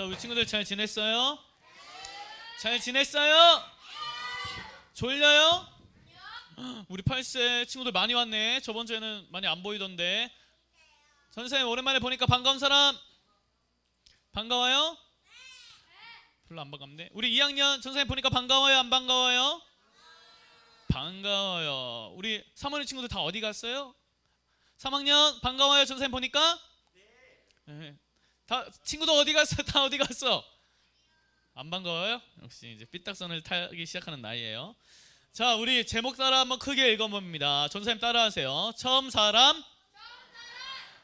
자, 우리 친구들 잘 지냈어요? 잘 지냈어요? 졸려요? 우리 8세 친구들 많이 왔네. 저번 주에는 많이 안 보이던데. 선생님 오랜만에 보니까 반가운 사람? 반가워요? 별로 안 반갑네. 우리 2학년 선생님 보니까 반가워요? 안 반가워요? 반가워요. 우리 3학년 친구들 다 어디 갔어요? 3학년 반가워요. 선생님 보니까? 네. 다 친구들 어디 갔어? 다 어디 갔어? 안 반가워요? 역시 이제 삐딱선을 타기 시작하는 나이예요. 자, 우리 제목 따라 한번 크게 읽어봅니다. 전사님 따라하세요. 처음 사람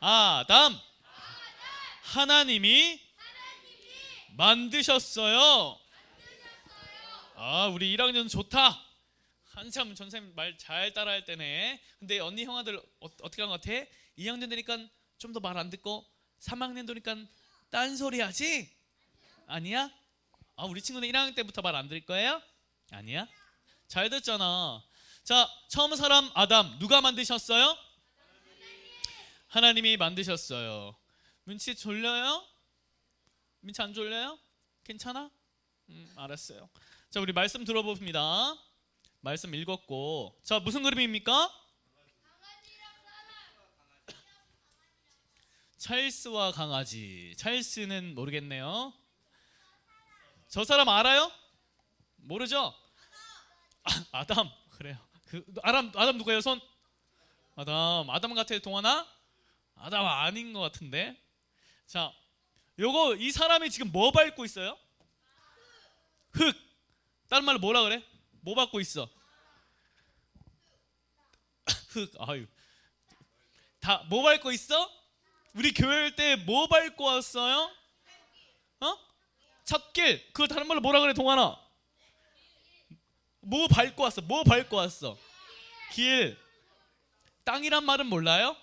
아담 하나님이 만드셨어요. 아, 우리 1학년 좋다. 한참 전사님 말 잘 따라할 때네. 근데 언니 형아들 어, 어떻게 한 것 같아? 2학년 되니까 좀 더 말 안 듣고 3학년 되니까 딴소리 하지? 아니야? 아, 우리 친구는 1학년 때부터 말 안 들을 거예요? 아니야? 잘 듣잖아. 자, 처음 사람 아담 누가 만드셨어요? 하나님이 만드셨어요. 민치 졸려요? 민치 안 졸려요? 괜찮아? 음, 알았어요. 자, 우리 말씀 들어봅니다. 말씀 읽었고. 자, 무슨 그림입니까? 찰스와 강아지. 찰스는 모르겠네요. 저 사람 알아요? 모르죠? 아, 아담 그래요. 그 아담 아담 누구예요? 손. 아담 아담 같아 동원아? 아담 아닌 것 같은데. 자, 요거 이 사람이 지금 뭐 밟고 있어요? 흙. 다른 말로 뭐라 그래? 뭐 밟고 있어? 흙. 아유. 다 뭐 밟고 있어? 우리 교회 때 뭐 밟고 왔어요? 어? 첫길. 그거 다른 말로 뭐라 그래 동환아? 뭐 밟고 왔어? 뭐 밟고 왔어? 길. 땅이란 말은 몰라요?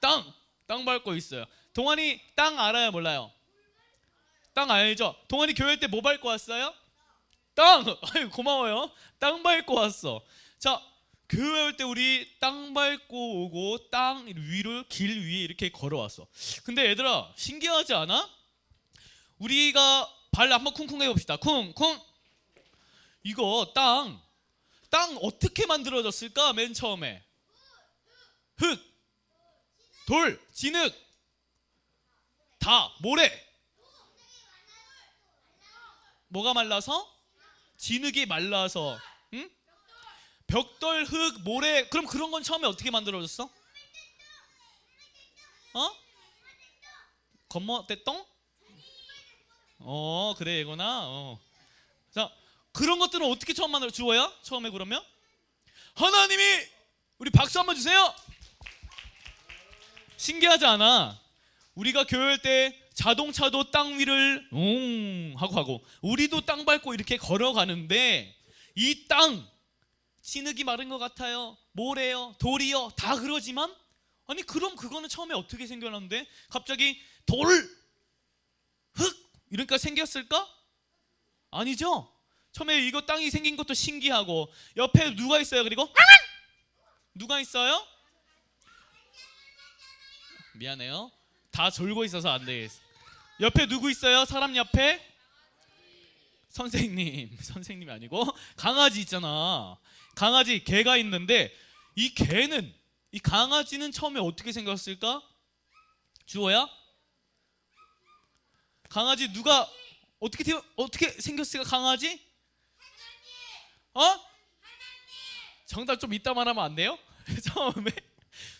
땅. 땅 밟고 있어요. 동환이 땅 알아요, 몰라요? 땅 알죠? 동환이 교회 때 뭐 밟고 왔어요? 땅. 아유 고마워요. 땅 밟고 왔어. 자, 교회 올 때 우리 땅 밟고 오고 땅 위로 길 위에 이렇게 걸어왔어. 근데 얘들아 신기하지 않아? 우리가 발 한번 쿵쿵 해봅시다. 쿵쿵. 이거 땅, 땅 어떻게 만들어졌을까? 맨 처음에 흙, 돌, 진흙, 다 모래. 뭐가 말라서? 진흙이 말라서. 응? 벽돌, 흙, 모래. 그럼 그런 건 처음에 어떻게 만들어졌어? 어? 겉멋대똥? 어 그래 이거나. 어. 자 그런 것들은 어떻게 처음 만들어 주어야? 처음에 그러면 하나님이 우리 박수 한번 주세요. 신기하지 않아? 우리가 교회 때 자동차도 땅 위를 웅 하고 하고 우리도 땅 밟고 이렇게 걸어가는데 이 땅 진흙이 마른 것 같아요. 모래요, 돌이요, 다 그러지만 아니 그럼 그거는 처음에 어떻게 생겨났는데 갑자기 돌, 흙 이러니까 생겼을까? 아니죠. 처음에 이거 땅이 생긴 것도 신기하고 옆에 누가 있어요? 그리고 누가 있어요? 미안해요. 다 졸고 있어서 안 되겠어. 옆에 누구 있어요? 사람 옆에? 선생님, 선생님이 아니고 강아지 있잖아. 강아지 개가 있는데 이 개는 이 강아지는 처음에 어떻게 생겼을까? 주어야? 강아지 누가 어떻게 태어, 어떻게 생겼을까 강아지? 어? 정답 좀 이따 말하면 안 돼요? 처음에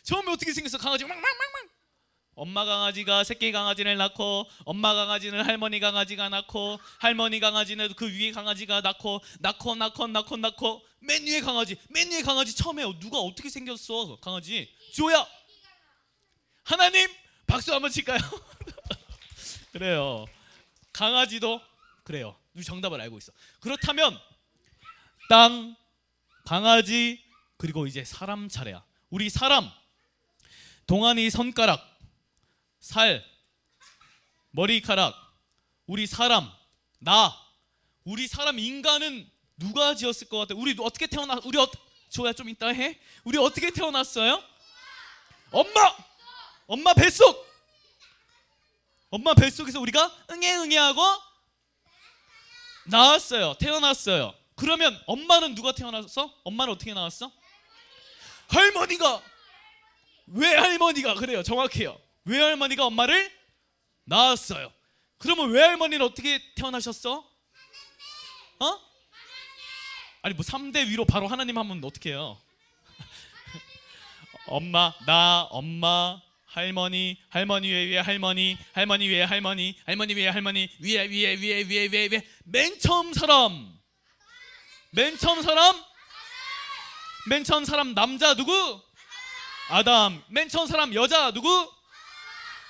처음에 어떻게 생겼어 강아지 막막막막 엄마 강아지가 새끼 강아지를 낳고 엄마 강아지는 할머니 강아지가 낳고 할머니 강아지는 그 위에 강아지가 낳고 낳고 낳고 낳고 낳고. 맨 위에 강아지 맨 위에 강아지 처음에 누가 어떻게 생겼어 강아지? 주호야! 하나님! 박수 한번 칠까요? 그래요. 강아지도 그래요. 우리 정답을 알고 있어. 그렇다면 땅 강아지 그리고 이제 사람 차례야. 우리 사람 동안이 손가락 살, 머리카락, 우리 사람, 나, 우리 사람 인간은 누가 지었을 것 같아? 우리 어떻게 태어나? 우리 어, 조야 좀 이따 해. 우리 어떻게 태어났어요? 엄마, 엄마 뱃속. 엄마 뱃속에서 우리가 응애 응애 하고 나왔어요. 태어났어요. 그러면 엄마는 누가 태어났어? 엄마는 어떻게 나왔어? 할머니가 왜 할머니가 그래요. 정확해요. 왜 할머니가 엄마를 낳았어요. 그러면 왜 할머니는 어떻게 태어나셨어? 어? 아니 뭐 3대 위로 바로 하나님 하면 어떻게 해요? 엄마, 나, 엄마, 할머니, 할머니 위에 위에 할머니, 할머니 위에 할머니, 할머니 위에 할머니, 위에 위에 위에 위에 위에 위에 맨 처음 사람, 맨 처음 사람, 맨 처음 사람 남자 누구? 아담. 맨 처음 사람 여자 누구?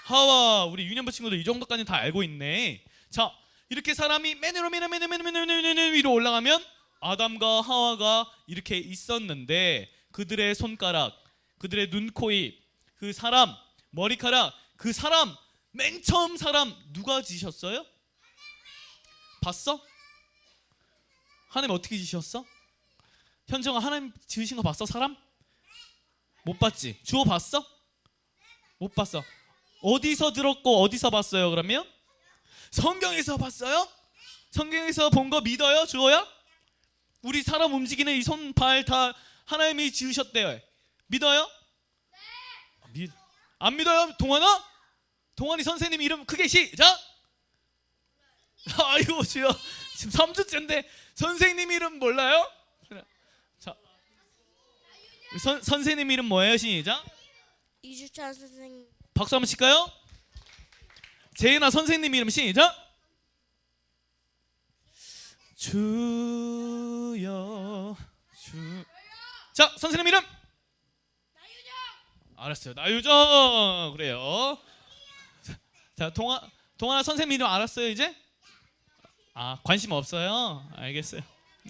하와. 우리 유년부 친구들 이 정도까지 다 알고 있네. 자, 이렇게 사람이 맨 위로 맨 위로 맨 위로 맨 위로 맨 위로 올라가면 아담과 하와가 이렇게 있었는데 그들의 손가락, 그들의 눈, 코, 입, 그 사람, 머리카락, 그 사람 맨 처음 사람 누가 지셨어요? 봤어? 하나님 어떻게 지셨어? 현정아 하나님 지으신 거 봤어 사람? 못 봤지. 주호 봤어? 못 봤어. 어디서 들었고 어디서 봤어요? 그러면 성경에서 봤어요? 성경에서 본 거 믿어요, 주호야? 우리 사람 움직이는 이 손, 발 다 하나님이 지으셨대요. 믿어요? 아, 믿, 안 믿어요, 동환아? 동환이 선생님 이름 크게 시작. 아이고 주여, 지금 3주째인데 선생님 이름 몰라요? 자, 선 선생님 이름 뭐예요? 시작. 이주찬 선생님 박수 한번 칠까요? 재인아 선생님 이름 시작. 주여 주. 자 선생님 이름. 알았어요. 나유정 그래요. 자, 자 동아 동아 선생님 이름 알았어요 이제? 아 관심 없어요. 알겠어요.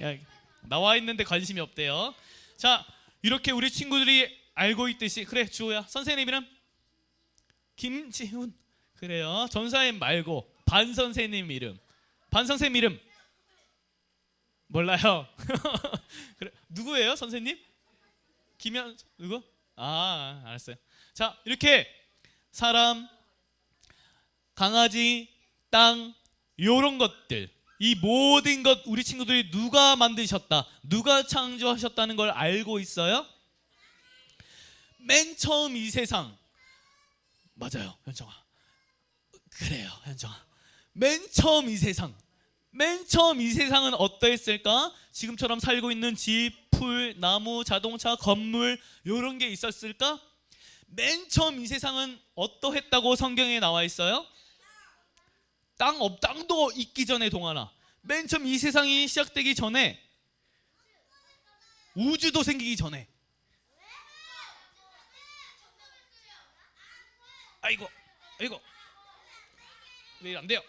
야, 나와 있는데 관심이 없대요. 자 이렇게 우리 친구들이 알고 있듯이 그래 주호야 선생님 이름 김지훈. 그래요. 전사님 말고 반 선생님 이름. 반 선생님 이름. 몰라요. 그래 누구예요 선생님? 김현 누구? 아 알았어요. 자 이렇게 사람 강아지 땅 요런 것들. 이 모든 것 우리 친구들이 누가 만드셨다 누가 창조하셨다는 걸 알고 있어요? 맨 처음 이 세상 맞아요 현정아. 그래요 현정아. 맨 처음 이 세상 맨 처음 이 세상은 어떠했을까? 지금처럼 살고 있는 집, 풀, 나무, 자동차, 건물 이런 게 있었을까? 맨 처음 이 세상은 어떠했다고 성경에 나와 있어요? 땅 없, 땅도 있기 전에 동하나. 맨 처음 이 세상이 시작되기 전에 우주도 생기기 전에 아이고, 아이고. 왜 안 돼요?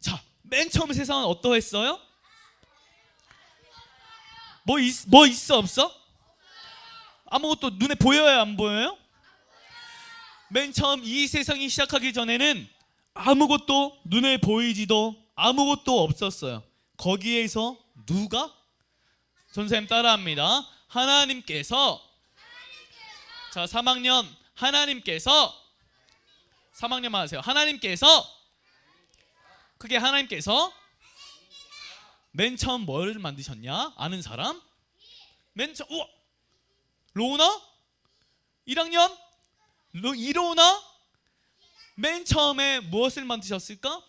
자, 맨 처음 세상은 어떠했어요? 뭐, 있, 뭐 있어 없어? 아무것도 눈에 보여요 안 보여요? 맨 처음 이 세상이 시작하기 전에는 아무것도 눈에 보이지도 아무것도 없었어요. 거기에서 누가? 전쌤 따라합니다. 하나님께서 자 3학년 하나님께서 3학년만 하세요. 하나님께서 그게 하나님께서 맨 처음 뭘 만드셨냐? 아는 사람? 맨 처음 우와 로나? 1학년? 로, 이로나? 맨 처음에 무엇을 만드셨을까?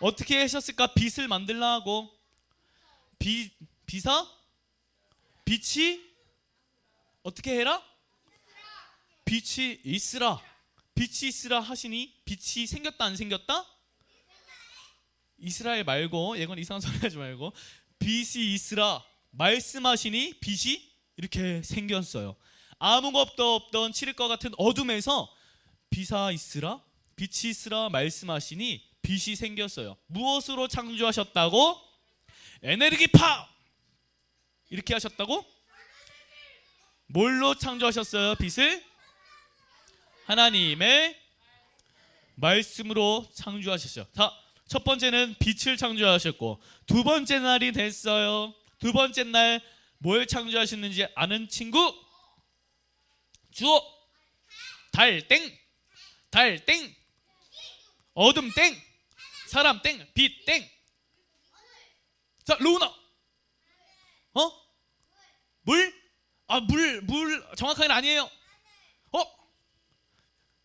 어떻게 하셨을까? 빛을 만들라고 비 비사? 빛이 어떻게 해라? 빛이 있으라. 빛이 있으라 하시니 빛이 생겼다 안 생겼다? 이스라엘 말고 이건 이상한 소리 하지 말고 빛이 있으라 말씀하시니 빛이 이렇게 생겼어요. 아무것도 없던 것 같은 어둠에서 비사 있으라 빛이 있으라 말씀하시니 빛이 생겼어요. 무엇으로 창조하셨다고? 에너지파 이렇게 하셨다고? 뭘로 창조하셨어요? 빛을 하나님의 말씀으로 창조하셨죠. 자, 첫 번째는 빛을 창조하셨고 두 번째 날이 됐어요. 두 번째 날 뭘 창조하셨는지 아는 친구? 주어 달 땡 달 땡 어둠 땡. 사람 땡. 빛 땡. 자, 로우나. 어? 물? 아, 물, 물 정확하게는 아니에요.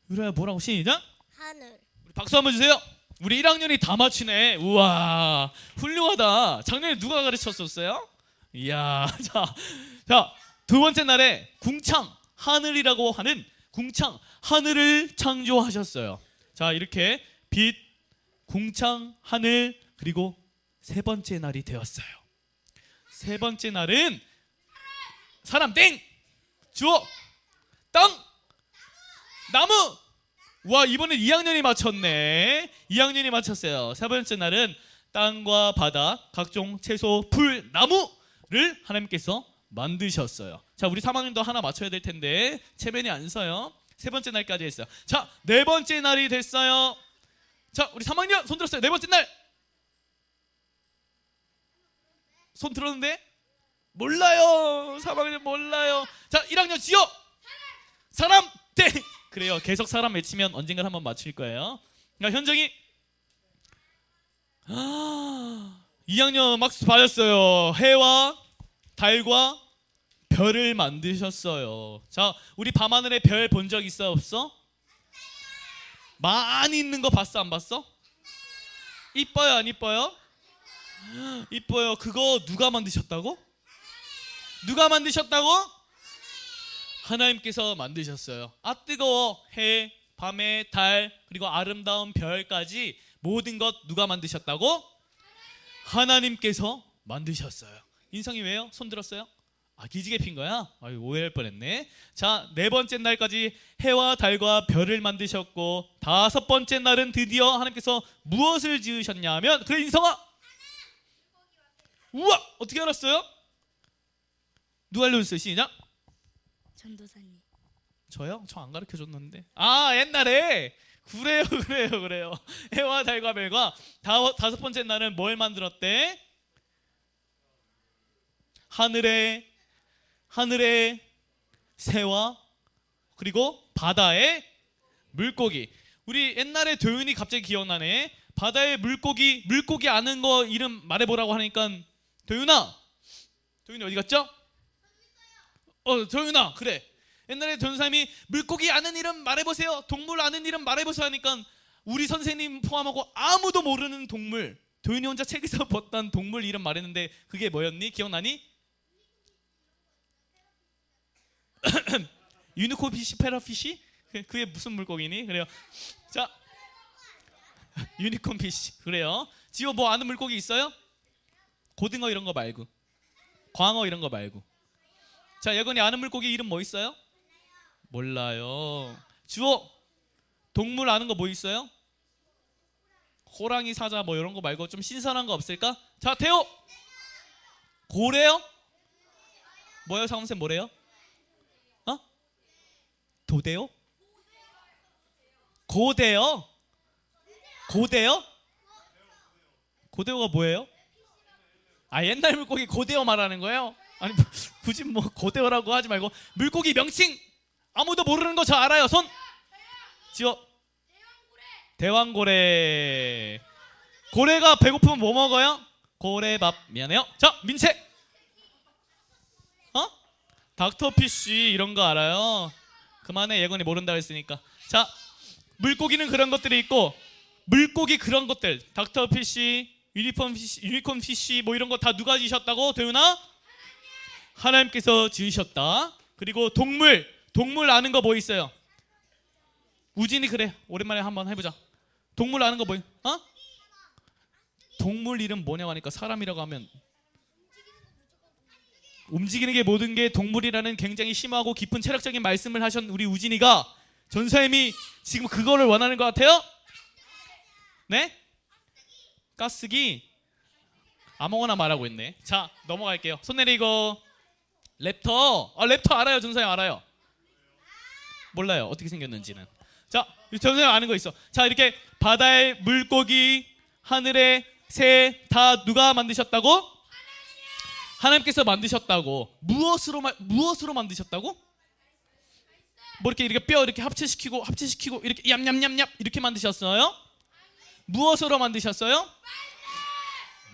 어? 유라야 뭐라고 시작? 하늘 우리 박수 한번 주세요. 우리 1학년이 다 맞히네. 우와, 훌륭하다. 작년에 누가 가르쳤었어요? 이야, 자, 자, 두 번째 날에 궁창 하늘이라고 하는 궁창 하늘을 창조하셨어요. 자, 이렇게 빛, 궁창 하늘 그리고 세 번째 날이 되었어요. 세 번째 날은 사람 땡, 주어 땅, 나무. 와 이번엔 2학년이 맞췄네. 2학년이 맞췄어요. 세 번째 날은 땅과 바다, 각종 채소, 풀, 나무를 하나님께서 만드셨어요. 자, 우리 3학년도 하나 맞춰야 될 텐데 체면이 안 서요. 세 번째 날까지 했어요. 자, 네 번째 날이 됐어요. 자, 우리 3학년 손 들었어요. 네 번째 날. 손 들었는데 몰라요. 3학년 몰라요. 자, 1학년 지어. 사람 땡. 그래요. 계속 사람 외치면 언젠가 한번 맞출 거예요. 그러니까 현정이 아, 2학년 막 받았어요. 해와 달과 별을 만드셨어요. 자, 우리 밤하늘에 별 본 적 있어 없어? 많이 있는 거 봤어 안 봤어? 이뻐요 안 이뻐요? 이뻐요. 그거 누가 만드셨다고? 누가 만드셨다고? 하나님께서 만드셨어요. 아 뜨거워 해, 밤에 달 그리고 아름다운 별까지 모든 것 누가 만드셨다고? 하나님께서 만드셨어요. 인성이 왜요? 손 들었어요? 아 기지개 핀 거야? 아 오해할 뻔했네. 자네 번째 날까지 해와 달과 별을 만드셨고 다섯 번째 날은 드디어 하나님께서 무엇을 지으셨냐면 그래 인성아. 우와 어떻게 알았어요? 누가 알려줬어요? 시작. 전도사님 저요? 저 안 가르쳐 줬는데. 아 옛날에 그래요 그래요 그래요. 해와 달과 별과 다, 다섯 번째 날은 뭘 만들었대? 하늘에 하늘에 새와 그리고 바다에 물고기. 우리 옛날에 도윤이 갑자기 기억나네. 바다에 물고기 물고기 아는 거 이름 말해보라고 하니까 도윤아 도윤이 어디 갔죠? 어 도윤아 그래. 옛날에 전사님이 물고기 아는 이름 말해보세요. 동물 아는 이름 말해보세요 하니까 우리 선생님 포함하고 아무도 모르는 동물 도윤이 혼자 책에서 봤던 동물 이름 말했는데 그게 뭐였니? 기억나니? 유니콘 피시 페라피시? 그- 그게 무슨 물고기니? 그래요. 자, 유니콘 피시 그래요. 지호 뭐 아는 물고기 있어요? 고등어 이런 거 말고, 광어 이런 거 말고. 자, 예건이 아는 물고기 이름 뭐 있어요? 몰라요. 주호 동물 아는 거 뭐 있어요? 호랑이, 사자 뭐 이런 거 말고 좀 신선한 거 없을까? 자, 태호 고래요? 뭐요, 상훈쌤 뭐래요? 어? 도대요? 고대요? 고대요? 고대어가 뭐예요? 아 옛날 물고기 고대어 말하는 거예요? 아니 뭐, 굳이 뭐 고대어라고 하지 말고 물고기 명칭 아무도 모르는 거 저 알아요. 손! 지워 대왕고래. 고래가 배고프면 뭐 먹어요? 고래밥. 미안해요. 자 민채. 어? 닥터피쉬 이런 거 알아요? 그만해. 예건이 모른다 했으니까. 자 물고기는 그런 것들이 있고 물고기 그런 것들. 닥터피쉬 유니콘 피쉬 유니콘 피쉬 뭐 이런 거 다 누가 지으셨다고? 도윤아 하나님께서 지으셨다 그리고 동물 동물 아는 거 뭐 있어요 우진이 그래 오랜만에 한번 해보자 동물 아는 거 뭐? 어? 동물 이름 뭐냐고 하니까 사람이라고 하면 움직이는 게 모든 게 동물이라는 굉장히 심하고 깊은 체력적인 말씀을 하신 우리 우진이가 전사님이 지금 그거를 원하는 것 같아요? 네? 가스기 아무거나 말하고 있네. 자 넘어갈게요. 손 내리고 랩터. 아 랩터 알아요, 전사님 알아요. 몰라요 어떻게 생겼는지는. 자 전사님 아는 거 있어. 자 이렇게 바다의 물고기, 하늘의 새 다 누가 만드셨다고? 하나님께서 만드셨다고. 무엇으로 마, 무엇으로 만드셨다고? 뭐 이렇게 이렇게 뼈 이렇게 합체시키고 합체시키고 이렇게 얌얌얌얌 이렇게 만드셨어요? 무엇으로 만드셨어요?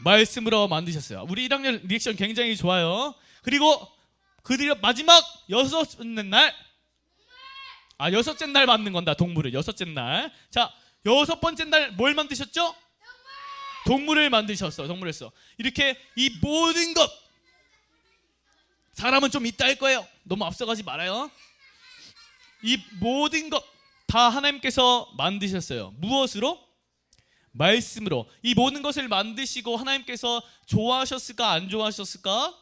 말씀으로 만드셨어요. 우리 1학년 리액션 굉장히 좋아요. 그리고 그들이 마지막 여섯째 날, 아 여섯째 날 만든 건다 동물을 여섯째 날. 자 여섯 번째 날 뭘 만드셨죠? 동물 을 만드셨어. 동물을 써. 이렇게 이 모든 것 사람은 좀 이따 할 거예요. 너무 앞서가지 말아요. 이 모든 것 다 하나님께서 만드셨어요. 무엇으로? 말씀으로. 이 모든 것을 만드시고 하나님께서 좋아하셨을까 안 좋아하셨을까?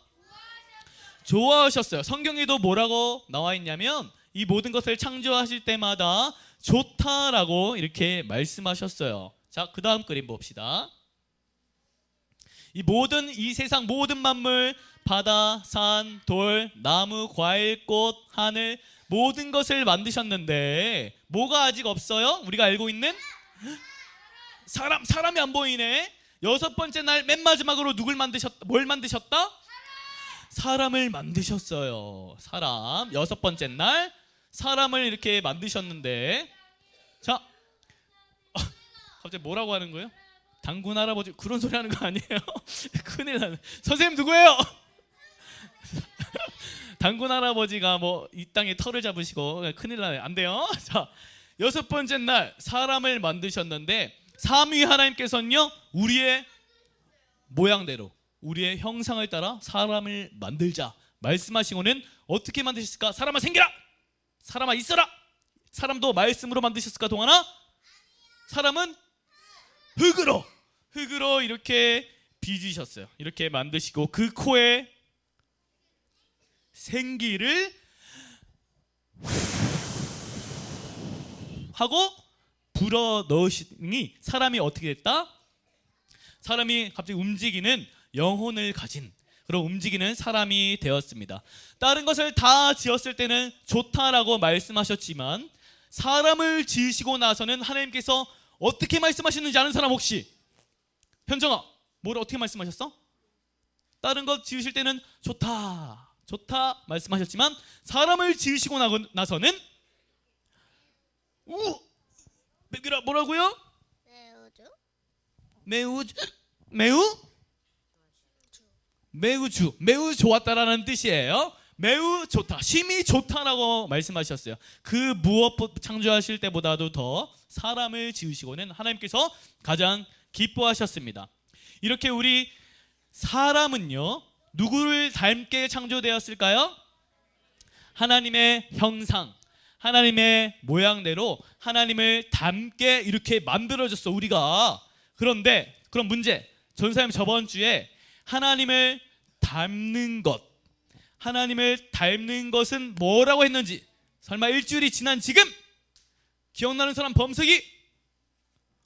좋아하셨어요. 성경에도 뭐라고 나와 있냐면 이 모든 것을 창조하실 때마다 좋다라고 이렇게 말씀하셨어요. 자, 그 다음 그림 봅시다. 이 모든 이 세상 모든 만물 바다, 산, 돌, 나무, 과일, 꽃, 하늘 모든 것을 만드셨는데 뭐가 아직 없어요? 우리가 알고 있는 사람 사람이 안 보이네. 여섯 번째 날 맨 마지막으로 누굴 만드셨 뭘 만드셨다? 사람을 만드셨어요. 사람 여섯 번째 날 사람을 이렇게 만드셨는데 자 어, 갑자기 뭐라고 하는 거예요? 당군 할아버지 그런 소리 하는 거 아니에요? 큰일 나네. 선생님 누구예요? 당군 할아버지가 뭐 이 땅에 털을 잡으시고 큰일 나네. 안 돼요. 자 여섯 번째 날 사람을 만드셨는데 삼위 하나님께서는요 우리의 모양대로 우리의 형상을 따라 사람을 만들자 말씀하시고는 어떻게 만드셨을까? 사람아 생겨라. 사람아 있어라. 사람도 말씀으로 만드셨을까 동하나? 사람은 흙으로 흙으로 이렇게 빚으셨어요. 이렇게 만드시고 그 코에 생기를 하고 불어 넣으시니 사람이 어떻게 됐다? 사람이 갑자기 움직이는 영혼을 가진 그런 움직이는 사람이 되었습니다. 다른 것을 다 지었을 때는 좋다라고 말씀하셨지만 사람을 지으시고 나서는 하나님께서 어떻게 말씀하시는지 아는 사람 혹시 현정아 뭘 어떻게 말씀하셨어? 다른 것 지으실 때는 좋다 좋다 말씀하셨지만 사람을 지으시고 나고- 나서는 우 맥이라 뭐라고요? 매우죠? 매우 매우 매우 주 매우 좋았다라는 뜻이에요. 매우 좋다. 심히 좋다라고 말씀하셨어요. 그 무엇 창조하실 때보다도 더 사람을 지으시고는 하나님께서 가장 기뻐하셨습니다. 이렇게 우리 사람은요 누구를 닮게 창조되었을까요? 하나님의 형상, 하나님의 모양대로 하나님을 닮게 이렇게 만들어졌어 우리가. 그런데 그럼 문제. 전사님 저번 주에 하나님을 닮는 것, 하나님을 닮는 것은 뭐라고 했는지. 설마 일주일이 지난 지금? 기억나는 사람 범석이?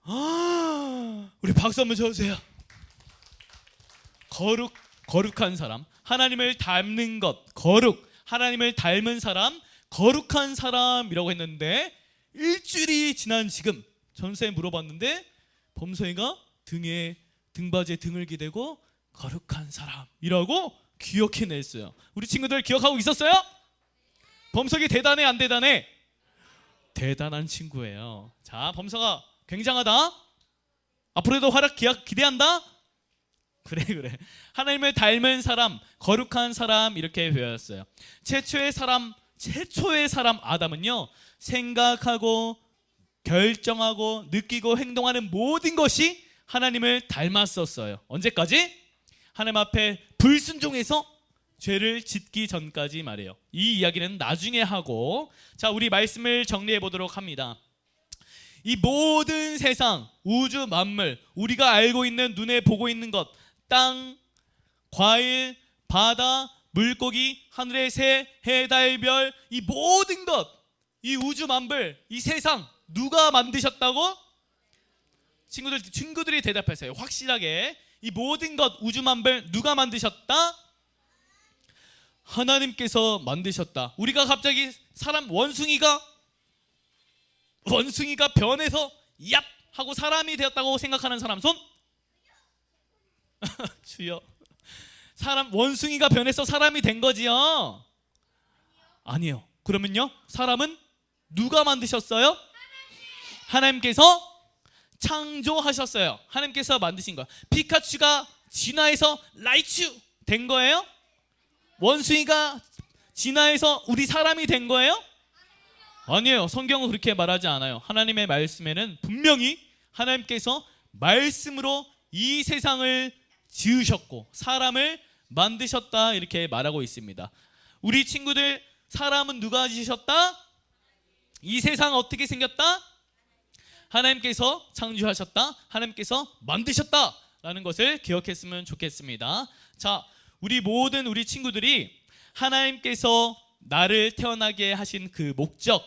아, 우리 박수 한번 쳐주세요. 거룩 거룩한 사람, 하나님을 닮는 것, 거룩, 하나님을 닮은 사람, 거룩한 사람이라고 했는데 일주일이 지난 지금. 전사에 물어봤는데 범서이가 등에 등받이에 등을 기대고 거룩한 사람이라고 기억해냈어요. 우리 친구들 기억하고 있었어요? 범석이 대단해 안 대단해? 대단한 친구예요. 자, 범서가 굉장하다. 앞으로도 활약 기약 기대한다. 그래 그래. 하나님을 닮은 사람, 거룩한 사람 이렇게 배웠어요. 최초의 사람, 최초의 사람 아담은요. 생각하고 결정하고 느끼고 행동하는 모든 것이 하나님을 닮았었어요. 언제까지? 하나님 앞에 불순종해서 죄를 짓기 전까지 말해요. 이 이야기는 나중에 하고 자, 우리 말씀을 정리해 보도록 합니다. 이 모든 세상, 우주 만물, 우리가 알고 있는 눈에 보고 있는 것, 땅, 과일, 바다, 물고기, 하늘의 새, 해, 달, 별, 이 모든 것, 이 우주 만물, 이 세상 누가 만드셨다고? 친구들 친구들이 대답하세요. 확실하게 이 모든 것 우주 만물 누가 만드셨다? 하나님께서 만드셨다. 우리가 갑자기 사람 원숭이가 원숭이가 변해서 얍 하고 사람이 되었다고 생각하는 사람 손? 주여. 사람 원숭이가 변해서 사람이 된 거지요? 아니요. 그러면요. 사람은 누가 만드셨어요? 하나님께서 창조하셨어요. 하나님께서 만드신 거야. 피카츄가 진화해서 라이츄 된 거예요? 원숭이가 진화해서 우리 사람이 된 거예요? 아니에요. 성경은 그렇게 말하지 않아요. 하나님의 말씀에는 분명히 하나님께서 말씀으로 이 세상을 지으셨고 사람을 만드셨다 이렇게 말하고 있습니다. 우리 친구들 사람은 누가 지으셨다? 이 세상 어떻게 생겼다? 하나님께서 창조하셨다. 하나님께서 만드셨다 라는 것을 기억했으면 좋겠습니다. 자, 우리 모든 우리 친구들이 하나님께서 나를 태어나게 하신 그 목적,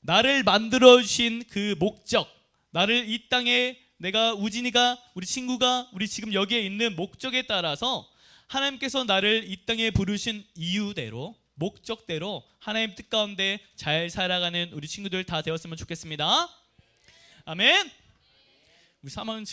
나를 만들어 주신 그 목적, 나를 이 땅에 내가 우진이가 우리 친구가 우리 지금 여기에 있는 목적에 따라서 하나님께서 나를 이 땅에 부르신 이유대로 목적대로 하나님 뜻 가운데 잘 살아가는 우리 친구들 다 되었으면 좋겠습니다. 아멘. 우리 사망은